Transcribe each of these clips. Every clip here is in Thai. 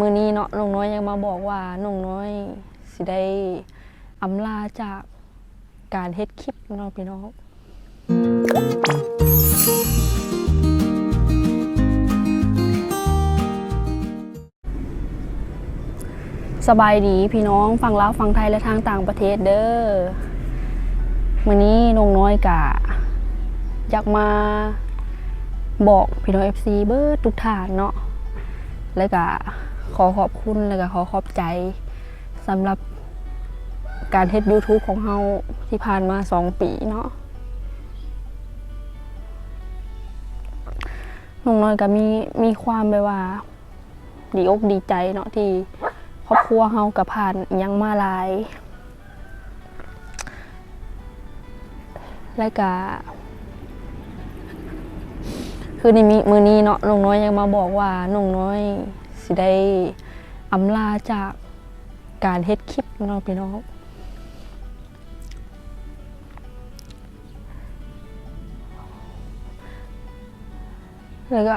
มือนี้เนาะน้องน้อยยังมาบอกว่าน้องน้อยสิได้อำลาจากการเฮ็ดคลิปเนาะพี่น้องสบายดีพี่น้องฟังลาวฟังไทยและทางต่างประเทศเด้อมื้อนี้น้องน้อยกะอยากมาบอกพี่น้อง FC เบิดทุกทานเนาะแล้วก็ ขอขอบคุณแล้วก็ขอขอบใจสำหรับการเฮ็ด YouTube ของเฮาที่ผ่านมาสองปีเนาะน้องน้อยก็มีมีความแบบว่า ดีอกดีใจเนาะที่ครอบครัวเฮากับผ่านยังมาหลาย แล้วก็คือในมีมือนี้เนาะน้องน้อยยังมาบอกว่าน้องน้อย สิได้อำลาจากการเฮ็ดคลิปเนาะพี่น้องแล้วก็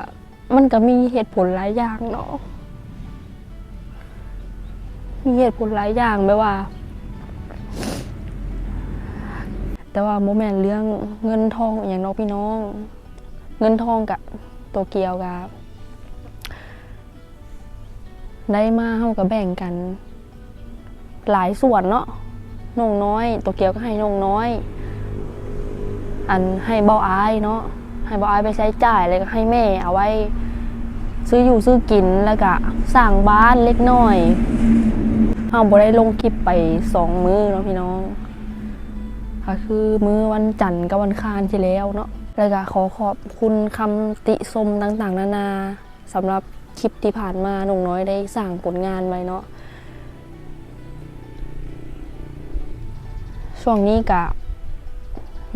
มันก็มีเหตุผลหลายอย่างเนาะ มีเหตุผลหลายอย่างแบบว่า แต่ว่าโมแมนเรื่องเงินทองอย่างเนาะพี่น้อง เงินทองกับตัวเกียวกับ ได้มาเฮากับแบ่งกัน หลายส่วนเนาะน้องน้อย ตัวเกียวก็ให้น้องน้อย อันให้เบาอายเนาะให้เบาอายไปใช้จ่ายแล้วก็ให้แม่เอาไว้ ซื้ออยู่ซื้อกินแล้วก็สร้างบ้านเล็กน้อยเฮาบ่ได้ลงคลิปไปสองมื้อเนาะพี่น้องก็คือมื้อวันจันทร์กับวันคารที่แล้วเนาะแล้วก็ขอขอบคุณคำติชมต่างๆ นานาสำหรับ คลิปที่ผ่านมาหนุ่งน้อยได้สร้างผลงานไว้เนาะช่วงนี้กับ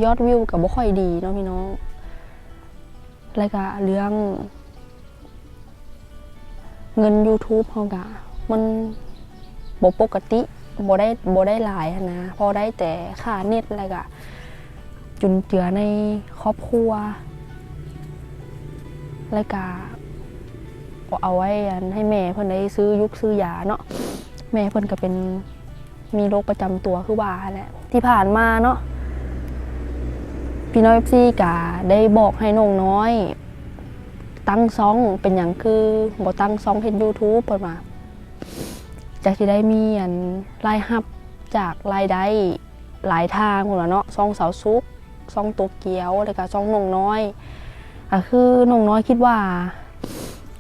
ยอดวิวกับบ่ค่อยดีเนาะพี่น้องแล้วก็เรื่อง เงิน YouTube เฮากะมันบ่ปกติบ่ได้บ่ได้หลายนะพอได้แต่ค่าเน็ตแล้วก็จุนเจือในครอบครัว และกา เอาไว้ให้แม่เพิ่นได้ซื้อยุกซื้อยาเนาะแม่เพิ่นก็เป็นมีโรคประจำตัวคือว่าแหละที่ผ่านมาเนาะพี่น้อยซี่กาได้บอกให้น้องน้อย ตั้งซองเป็นอย่างคือบ่ตั้งซองเฮ็ด YouTube เพิ่นว่าจากที่ได้มีอันรายรับจากรายได้หลายทางพุ่นล่ะเนาะซองเสาซุกซองตัวเกียวแล้วก็ซองน้องน้อยก็คือน้องน้อยคิดว่า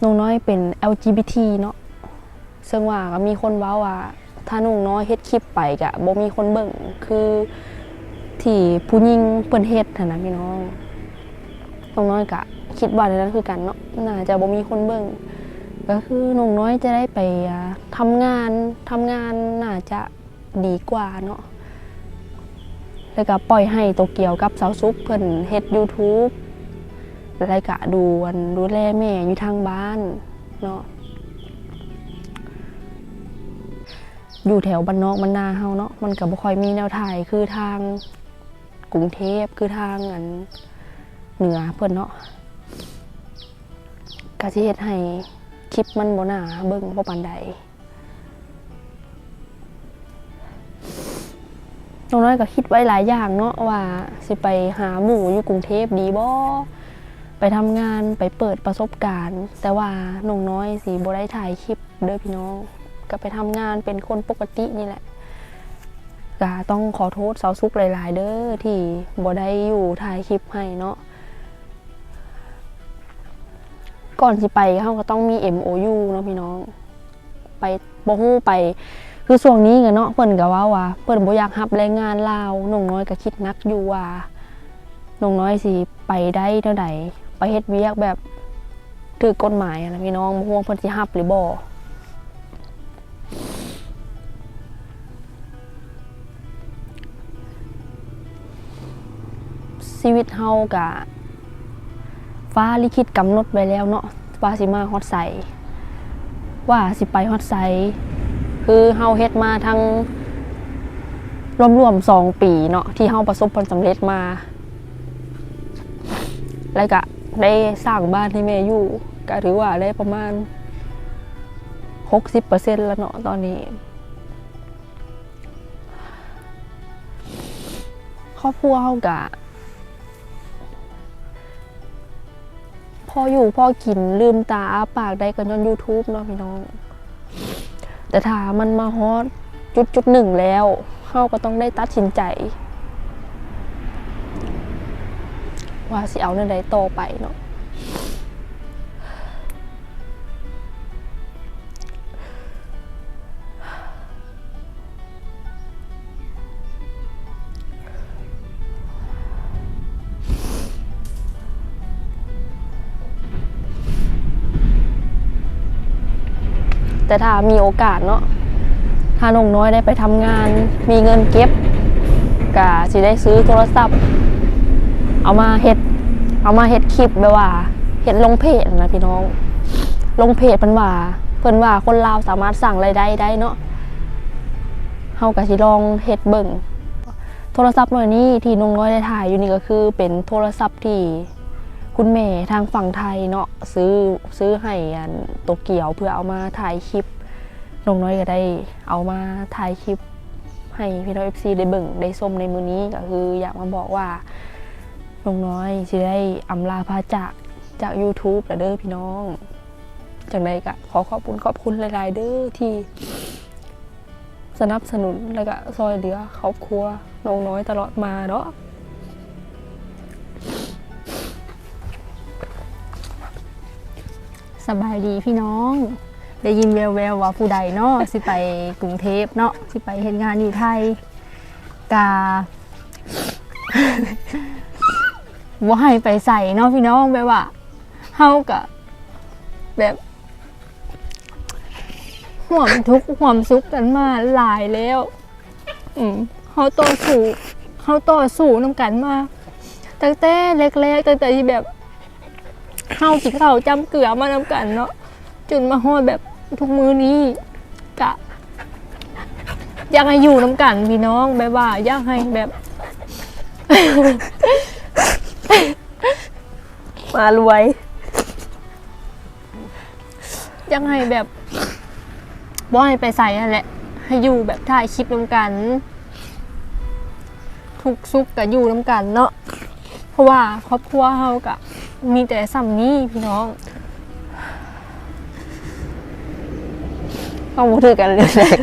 นงน้อยเป็น LGBT เนาะซึ่งว่าก็มีคนเว้าว่า ถ้านงน้อยเฮ็ดคลิปไปก็บ่มีคนเบิ่งคือที่ผู้หญิงเพิ่นเฮ็ดหั่นนะพี่น้องนงน้อยก็คิดว่าในนั้นคือกันเนาะน่าจะบ่มีคนเบิ่งก็คือนงน้อยจะได้ไปอ่าทำงานทำงานน่าจะดีกว่าเนาะแล้วก็ปล่อยให้โตเกียวกับสาวซุปเพิ่นเฮ็ด YouTube แล้วก็ดูอันดูแลแม่อยู่ทางบ้านเนาะอยู่แถวบ้านนอกบ้านนาเฮาเนาะมันก็บ่ค่อยมีแนวถ่ายคือทางกรุงเทพคือทางอันเหนือเพิ่นเนาะก็สิเฮ็ดให้คลิปมันบ่น่าเบิ่งบ่ปานใดน้องน้อยก็คิดไว้หลายอย่างเนาะว่าสิไปหาหมู่อยู่กรุงเทพดีบ่ ไปทำงานไปเปิดประสบการณ์ แต่ว่าน้องน้อยสิบ่ได้ถ่ายคลิปเด้อพี่น้อง ก็ไปทำงานเป็นคนปกตินี่แหละก็ต้องขอโทษสาวซุกหลาย ๆ เด้อที่บ่ได้อยู่ถ่ายคลิปให้เนาะก่อนสิไปเฮาก็ต้องมี MOU เนาะพี่น้อง ไปบ่ฮู้ไปคือช่วงนี้กันเนาะเพิ่นก็ว่าว่าเพิ่นบ่อยากรับแรงงานลาวน้องน้อยก็คิดนักอยู่ว่าน้องน้อยสิไปได้เท่าใด ไปเฮ็ดเวียกแบบถูกกฎหมายอะนะพี่น้องบ่ฮู้ว่าเพิ่นสิรับหรือบ่ชีวิตเฮากะฟ้าลิขิตกำหนดไว้แล้วเนาะว่าสิมาฮอดไสว่าสิไปฮอดไสคือเฮาเฮ็ดมาทั้งรวมๆสองปีเนาะที่เฮาประสบผลสำเร็จมา แล้วก็ ได้สร้างบ้านให้แม่อยู่ก็ถือว่าได้ประมาณหกสิบเปอร์เซ็นต์แล้วเนาะตอนนี้ ครอบครัวเฮากะพออยู่พอกินลืมตาอ้าปากได้กันย้อน YouTube เนาะพี่น้อง แต่ถ้ามันมาฮอตจุดจุดหนึ่งแล้วเฮาก็ต้องได้ตัดสินใจ ว่าสิเอาเรื่องใดต่อไปเนาะแต่ถ้ามีโอกาสเนาะ ถ้าน้องน้อยได้ไปทำงาน มีเงินเก็บก็สิได้ซื้อโทรศัพท์ เอามาเฮ็ด เอามาเฮ็ดคลิปแบบว่าเฮ็ดลงเพจนะพี่น้อง ลงเพจเพิ่นว่า เพิ่นว่าคนลาวสามารถสั่งรายได้ได้เนาะเฮาก็สิลองเฮ็ดเบิ่งโทรศัพท์หน่อยนี้ที่น้องน้อยได้ถ่ายอยู่นี่ก็คือเป็นโทรศัพท์ที่คุณแม่ทางฝั่งไทยเนาะซื้อซื้อให้อันโตเกียวเพื่อเอามาถ่ายคลิปน้องน้อยก็ได้เอามาถ่ายคลิปให้พี่น้องเอฟซีได้เบิ่งได้ส้มในมือนี้ก็คืออยากมาบอกว่า น้องน้อยสิได้อำลาพาจากจาก YouTube แล้วเด้อพี่น้องจังใดก็ขอขอบคุณขอบคุณหลาย ๆ เด้อที่ สนับสนุนแล้วก็ซอยเหลือครอบครัวน้องน้อยตลอดมาเนาะสบายดีพี่น้อง ได้ยินแววๆวว่าผู้ใดเนาะสิไปกรุงเทพเนาะสิไปเฮ็ดงานอยู่ไทยกา ว่าให้ไปใส่เนาะพี่น้องแบบว่าเฮากะแบบห่วมทุกข์ห่วมสุขกันมาหลายแล้ว อืมเฮาต่อสู้เฮาต่อสู้นํกันมาตั้งแต่เล็กๆตั้งแต่ที่แบบเฮากินข้าวจำเกลือมาน้ำกันเนาะจนมาฮอดแบบทุกมื้อนี้กะอยากให้อยู่น้ำกันพี่น้องแบบว่าอยากให้แบบ มารวยอยากให้แบบบ่ให้ไปใส่นั่นแหละ ให้อยู่แบบถ่ายคลิปนำกัน ทุกซุกกับอยู่นำกันเนาะเพราะว่าครอบครัวเฮากะมีแต่สำนี้พี่น้องต้องพูดถึงกันเรื่องแรก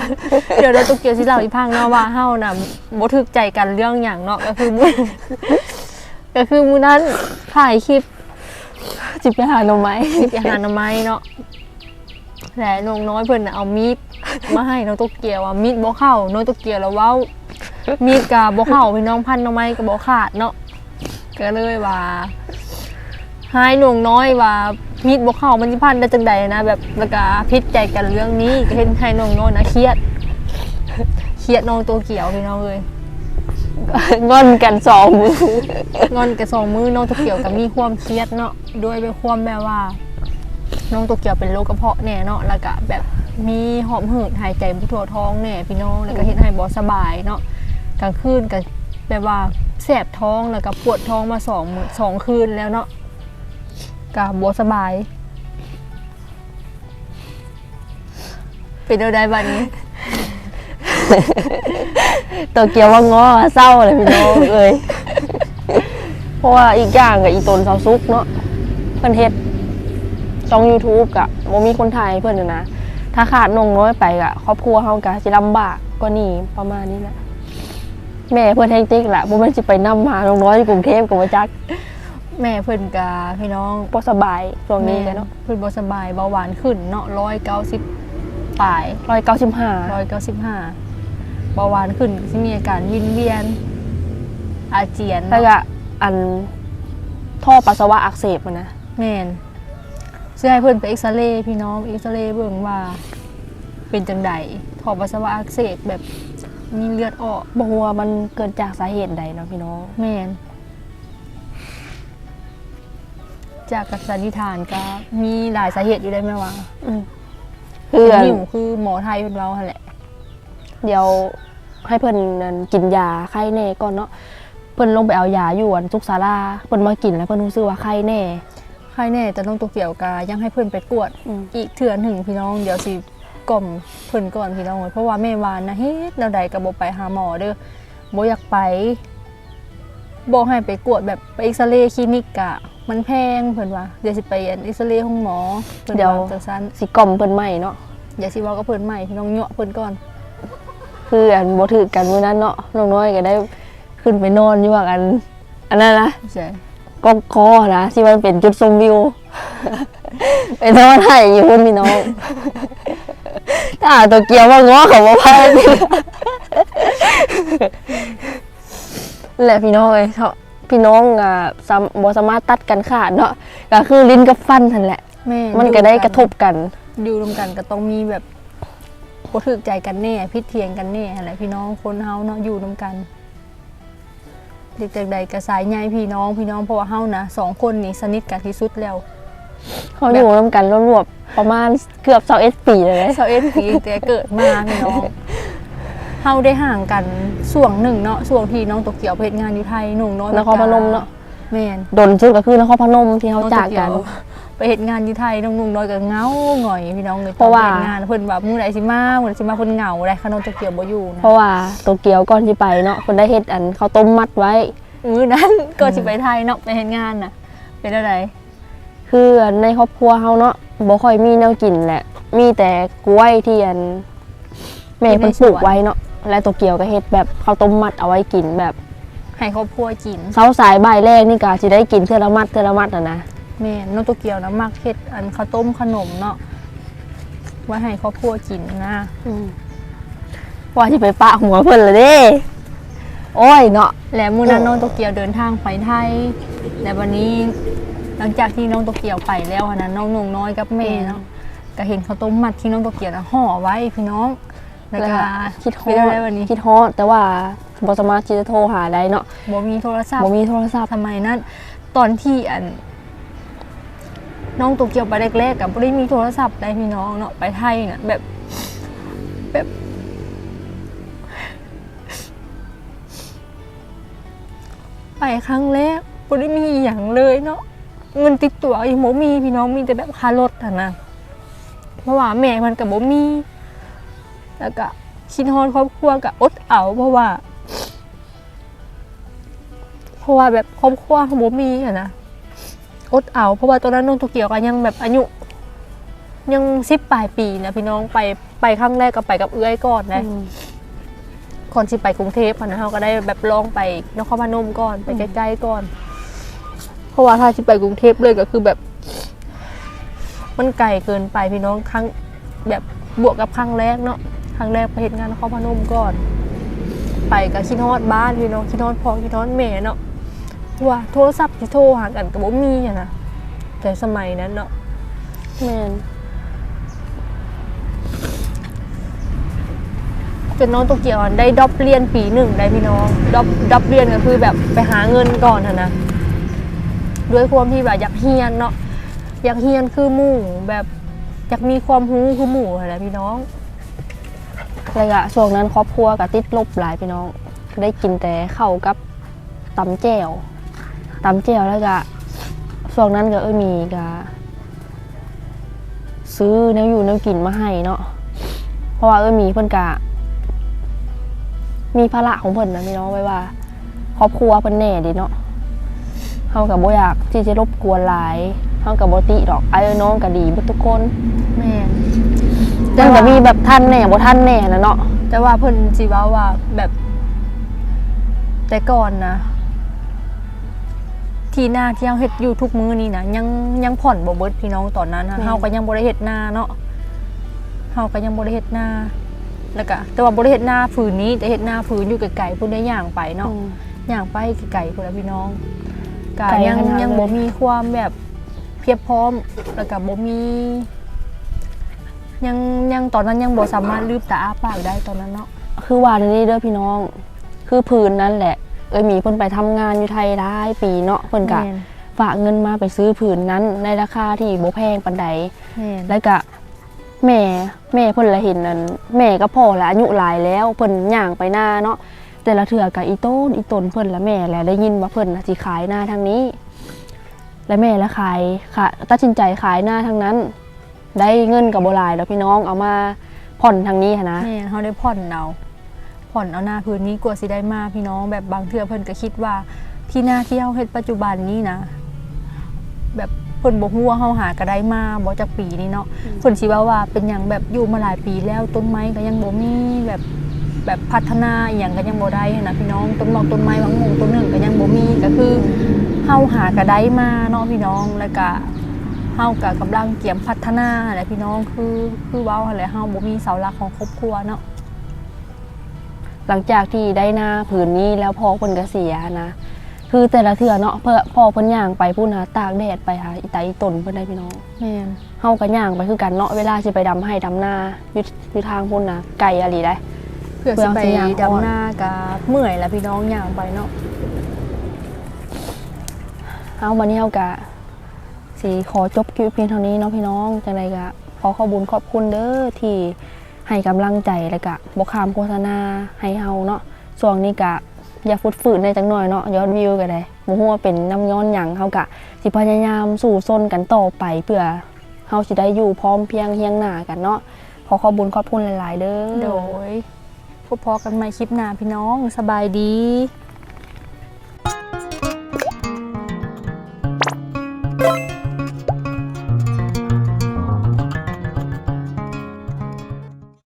เดี๋ยวเราตุกเกียวสิเล่าอีกพังเนาะว่าเฮาน่ะบ่ถึกใจกันเรื่องอย่างเนาะก็คือมื้อก็คือมื้อนั้นถ่ายคลิป จิบไปหาหน่อไม้คลิปอาหาน้ำไม้เนาะแต่น้องน้อยเพิ่นน่ะเอามีดมาให้น้องตุกเกียวอะมีดบ่เข้าน้องตุกเกียวแล้วเว้ามีดก็บ่เข้าพี่น้องพันน้ำไม้ก็บ่ขาดเนาะก็เลยว่าให้น้องน้อยว่ามีดบ่เข้ามันสิพันได้จังใดนะแบบแล้วก็พิดใจกันเรื่องนี้ก็เห็นให้น้องน้อยนะเครียดเครียดน้องตัวเกียวพี่น้องเลย งอนกันสองมืองอนกับสองมือน้องตัวเกียวกับมีความเครียดเนาะด้วยเป็นความแบบว่า น้องตัวเกียวเป็นโรคกระเพาะแน่เนาะแล้วก็แบบมีหอบหืดหายใจบ่ทั่วท้องแน่พี่น้องแล้วก็เห็นให้บ่สบายเนาะกลางคืนก็แบบว่าแสบท้องแล้วก็ปวดท้องมาสองสองคืนแล้วเนาะก็บ่สบาย เป็นเอาได้บัดนี้ ตัวเกียวว่าง้อเศร้าเลยพี่น้องเอ้ยเพราะว่าอีกอย่างกับอีตนเสาซุกเนาะเพิ่นเฮ็ดช่อง YouTube กะบ่มีคนถ่ายให้เพิ่นน่ะนะ ถ้าขาดน้องน้อยไปกะครอบครัวเฮากะสิลำบากกว่านี้ประมาณนี้แหละแม่เพิ่นแฮงติ๊กแหละบ่แม่นสิไปนำหาน้องน้อยอยู่กรุงเทพก็บ่จักแม่เพิ่นกาพี่น้องบ่สบายช่วงนี้กันเนาะเพิ่นบ่สบายเบาหวานขึ้นเนาะร้อยเก้าสิบปลาย195ร้อย เก้าสิบห้าเบาหวานขึ้นสิมีอาการวินเวียน อาเจียนแล้วก็อันท่อปัสสาวะอักเสบอะนะแม่นเสื้อให้เพิ่นไปเอ็กซเรย์พี่น้องเอ็กซเรย์เบิ่งว่า เป็นจังใดท่อปัสสาวะอักเสบแบบมีเลือดออกบ่ฮู้ว่ามันเกิดจากสาเหตุใดเนาะพี่น้อง แม่นจากกัสันนิษฐานก็มีหลายสาเหตุอยู่ได้ไหมวะอืมคืออันหิวคือหมอไทยเป็นเราหั่นแหละ เดี๋ยวให้เพิ่นนั่นกินยาไข้แน่ก่อนเนาะเพิ่นลงไปเอายาอยู่อันทุกศาลาเพิ่นมากินแล้วเพิ่นรู้สึกว่าไข้แน่ใครแน่แต่น้องตัวเกี่ยวกายังให้เพื่อนไปกวด อืมอีกเถื่อนหนึ่งพี่น้องเดี๋ยวสิกล่อมเพิ่นก่อนพี่น้องเอ้ยเพราะว่าแม่วานนะเฮ็ดแนวใดก็บ่ไปหาหมอเด้อบ่อยากไปบ่ให้ไปกวดแบบไปเอ็กซเรย์คลินิกกะมันแพงเพิ่นว่าเดี๋ยวสิไปอันเอ็กซเรย์ห้องหมอเพิ่นเดี๋ยวว่าจังซั่น สิกล่อมเพิ่นใหม่เนาะอย่าสิเว้ากับเพิ่นใหม่พี่น้องเหยาะเพิ่นก่อน คืออันบ่ถือกันมื้อนั้นเนาะน้องน้อยก็ได้ขึ้นไปนอนอยู่ว่ากัน อันนั้นนะใช่กองคอนะที่มันเป็นจุดชมวิวไปนอนให้อยู่พุ่นพี่น้องถ้าตัวเกียวว่าง้อเขาบ่พาแหละพี่น้องเอ้ยเขาพี่น้องอะซ้ำบ่สามารถตัดกันขาดเนาะก็คือลิ้นกับฟันนั่นแหละแม่มันก็ได้กระทบกัน อยู่รวมกันก็ต้องมีแบบ บ่ถูกใจกันแน่พิดเทียงกันแน่อะไรพี่น้องคนเฮาเนาะอยู่รวมกันเด็กจากใดก็สายใยพี่น้องพี่น้องเพราะว่าเฮานะสองคนนี่สนิทกันที่สุดแล้วเขาอยู่ร่วมกันรวมๆประมาณเกือบ21ปีเลยนะเซาเอ็นปีแต่เกิดมาพี่น้องเฮาได้ห่างกันส่วงหนึ่งเนาะส่วงที่น้องโตเกียวไปเฮ็ดงานอยู่ไทยหนุ่งน้อยนครพนมเนาะแม่นดนสุดก็คือนครพนมที่เขาน้องจากกันโตเยว ไปเฮ็ดงานอยู่ไทยน้องนุ่งน้อยก็เหงาหงอยพี่น้องเลยเพราะว่าตอนไปฮ็ดงานเพิ่นว่ามื้อใดสิมามื้อใดสิมาเพิ่นเหงาได้ค่ะน้องโตเกียวบ่อยู่นะเพราะว่าโตเกียวก่อนที่ไปเนาะคนได้เฮ็ดอันข้าวต้มมัดไว้ มื้อนั้น ก็สิไปไทยเนาะไปเฮ็ดงานน่ะ เป็นอะไรคือในครอบครัวเฮาเนาะบ่ค่อยมีแนวกินแหละ มีแต่กล้วยที่อันแม่เพิ่นปลูกไว้เนาะและโตเกียวก็เฮ็ดแบบข้าวต้มมัดเอาไว้กินแบบให้ครอบครัวกิน เช้าสายบ่ายแรกนี่ก็สิได้กินเทื่อละมัดเทื่อละมัดน่ะนะ แม่น้องโตเกียวนะมักเฮ็ดอันข้าวต้มขนมเนาะไว้ให้ครอบครัวกินนะว่าสิไปปะหัวเพิ่นละเด้ โอ้ยเนาะ และมื้อนั้นโอ้ น้องโตเกียวเดินทางไปไทยและวันนี้ หลังจากที่น้องโตเกียวไปแล้วอะนะน้องนงน้อยกับแม่เนาะก็เห็นข้าวต้มมัดที่น้องโตเกียวนะห่อไว้พี่น้องแล้วแล้วก็ก็คิดฮอเป็นดอะไรวันนี้คิดฮอดแต่ว่าบ่สามารถที่จะโทรหาได้เนาะบ่มีโทรศัพท์ บ่มีโทรศัพท์ ทำไมนั้นตอนที่อัน น้องโตเกียวไปแรกๆกับไม่ได้มีโทรศัพท์ได้พี่น้องเนาะไปไทยน่ะแบบแบบไปครั้งแรกไม่ได้มีอย่างเลยเนาะเงินติดตัวอีโมมีพี่น้องมีแต่แบบค่ารถอะนะเพราะว่าแม่มันกับโมมี แล้วก็คิดฮอนครอบครัวกับอดเอาเพราะว่า เพราะว่าแบบครอบครัวของโมมีอะนะ อดเอา เพราะว่าตอนนั้นน้องโตเกียวก็ยังแบบอายุยังสิบปลายปีนะพี่น้องไปไปครั้งแรกก็ไปกับเอื้อยก่อนนะก่อนที่ไปกรุงเทพอะนะเราก็ได้แบบลองไปนครพนมก่อนไปใกล้ๆก่อน เพราะว่าถ้าที่ไปกรุงเทพเลยก็คือแบบ มันไกลเกินไปพี่น้องครั้งแบบบวกกับครั้งแรกเนาะครั้งแรกไปเห็นงานนครพนมก่อน ไปกับคิดฮอดบ้านพี่น้องคิดฮอดพ่อคิดฮอดแม่เนาะ ว่าโทรศัพท์ที่โทรหากันกับบ่มีอะนะแต่สมัยนั้นเนาะแม่นจนน้องโตเกียวอะได้ดรอปเรียนปีหนึ่งได้พี่น้องดรอปดรอปเรียนก็คือแบบไปหาเงินก่อนอะนะด้วยความที่แบบอยากเฮียนเนาะอยากเฮียนคือหมู่แบบอยากมีความรู้คือหมู่อะไรพี่น้องแล้วก็ช่วงนั้นครอบครัวก็ติดลบหลายพี่น้อง ได้กินแต่ข้าวกับตำแจ่ว ตำแจ่วแล้วก็ช่วงนั้นก็เอ้ยมีก็ซื้อแนวอยู่แนวกินมาให้เนาะเพราะว่าเอ้ยมีเพิ่นกะ มีภาระของเพิ่นนะพี่น้องไว้ว่า ครอบครัวเพิ่นแน่เดิเนาะเฮากับบ่อยากที่จะรบกวนหลายเฮากับบ่ติดอกไอ้น้องก็ดีเบิดทุกคนแม่นแต่ก็มีแบบท่านแน่บ่ท่านแน่นะเนาะแต่ว่าเพิ่นสิเว้าว่าแบบแต่ก่อนนะ ที่หน้าที่เฮาเฮ็ดอยู่ทุกมื้อนี้นะยังยังผ่อนบ่เบิดพี่น้องตอนนั้นนะเฮาก็ยังบ่ได้เฮ็ดนาเนาะเฮาก็ยังบ่ได้เฮ็ดนาแล้วก็แต่ว่าบ่ได้เฮ็ดนาฝืนนี้แต่เฮ็ดนาฝืนอยู่ไกลๆพุ่นได้ย่างไปเนาะย่างไปไก่พุ่นละพี่น้องกาไกลยังขนาดยังเลยบ่มีความแบบเพียบพร้อมแล้วก็บ่มียังยังตอนนั้นยังบ่สามารถลืมตาอ้าปากได้ตอนนั้นเนาะคือว่าในนี้เด้อพี่น้อง คือพื้นนั่นแหละ เอ้ยมีเพิ่นไปทำงานอยู่ไทยหลายปีเนาะเพิ่นก็แม่นฝากเงินมาไปซื้อผืนนั้นในราคาที่บ่แพงปานใดแม่นแล้วก็แม่แม่เพิ่นละเห็นนั่นแม่ก็พ่อละอายุหลายแล้วเพิ่นย่างไปหน้าเนาะแต่ละเทื่อก็อีโต้นอีตนเพิ่นละแม่แหละได้ยินว่าเพิ่นน่ะสิขายหน้าทางนี้ และแม่ละขายค่ะตัดสินใจขายหน้าทางนั้น ได้เงินกับบ่หลายแล้วพี่น้องเอามาผ่อนทางนี้หั้นนะแม่เขาได้ผ่อนเอา ผ่อนเอาหน้าพื้นนี้กลัวสิได้มาพี่น้องแบบบางเทื่อเพิ่นก็คิดว่าที่หน้าที่เฮาเฮ็ดปัจจุบันนี้นะ แบบเพิ่นบ่ฮู้ว่าเฮาหาก็ได้มาบ่จักปีนี้เนาะเพิ่นสิว่าว่าเป็นหยังแบบอยู่มาหลายปีแล้วต้นไม้ก็ยังบ่มีแบบแบบพัฒนาอหย่างก็ยังบ่ได้หั้นนะพี่น้องต้นหมอกต้นไม้บางหมู่ต้นหนึ่งก็ยังบ่มีก็คือเฮาหาก็ได้มาเนาะพี่น้องแล้วก็เฮาก็กำลังเตรียมพัฒนาแหละพี่น้องคือคือเว้าหั่นแหละเฮาบ่มีเสาหลักของครอบครัวเนาะ หลังจากที่ได้หน้าผืนนี้แล้วพอเพิ่นก็เสียนะ คือแต่ละเทื่อเนาะเพื่อพอเพิ่นย่างไปพูดนะตากแดดไปหาอีไตอีตนเพิ่นได้พี่น้องแม่นเฮาก็ย่างไปคือกันเนาะเวลาสิไปดำให้ดำหน้าอยู่อยู่ทางพุ่นนะไกลอะลีได้เพื่อเพื่อสิไปสิย่างก่อนดำหน้ากับเมื่อยแล้วพี่น้องย่างไปเนาะเอามานี่เฮากะสิขอจบคลิปเพียงเท่านี้เนาะพี่น้องจังไดก็ขอขอบคุญขอบคุณเด้อที่ ให้กำลังใจแล้วก็บ่ขามโฆษณาให้เฮาเนาะส่วงนี้กะอย่าฟุดฝืนในจังหน่อยเนาะยอดวิวก็ได้บ่ฮู้ว่าเป็นน้ำย้อนหยังเฮากะสิพยายามสู่ซนกันต่อไปเพื่อเฮาสิได้อยู่พร้อมเพียงเฮียงหน้ากันเนาะขอขอบคุญขอบคุณหลาย ๆเด้อโดยพบพอกันใหม่คลิปหน้าพี่น้องสบายดี